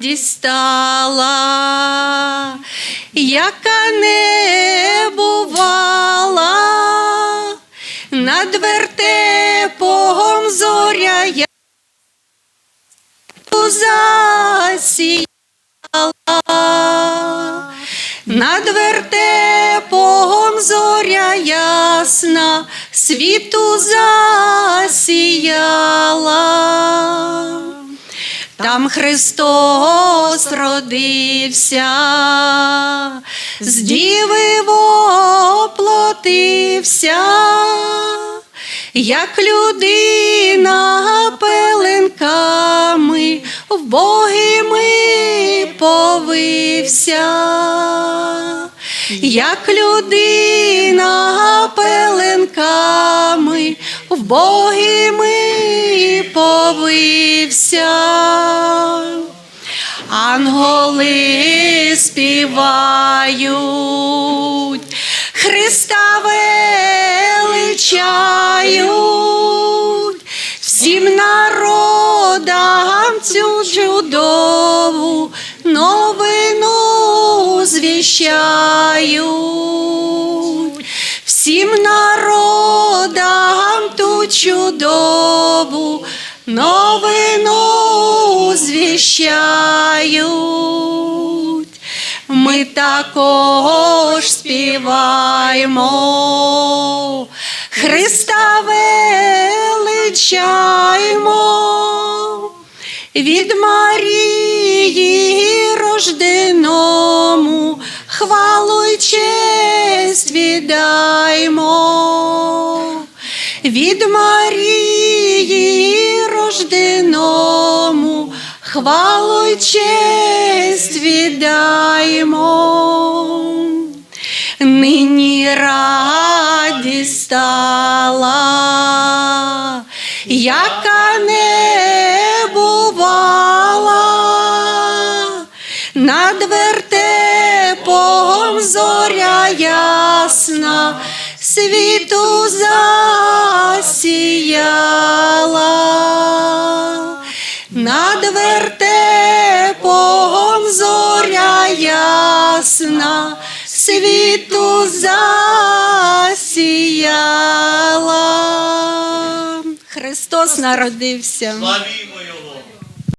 дістала, яка не бувала, над вертепом зоря я засіяла, над вертепом зоря ясна, світу засіяла. Христос родився, з діви воплотився, як людина пеленками в боги ми повився, як людина пеленками в боги ми повився. Анголи співають, Христа величають, всім народам цю чудову новину звіщають, всім народам ту чудову новину звіщають. Ми також співаємо, Христа величаємо, від Марії рожденому, хвалу й честь віддаймо. Від Марії рожденому, хвалу й честь віддаймо. Нині радість стала, яка не бувала, над вертепом зоря ясна, світу засіяла, над вертепом зоря ясна, світу засіяла. Христос народився.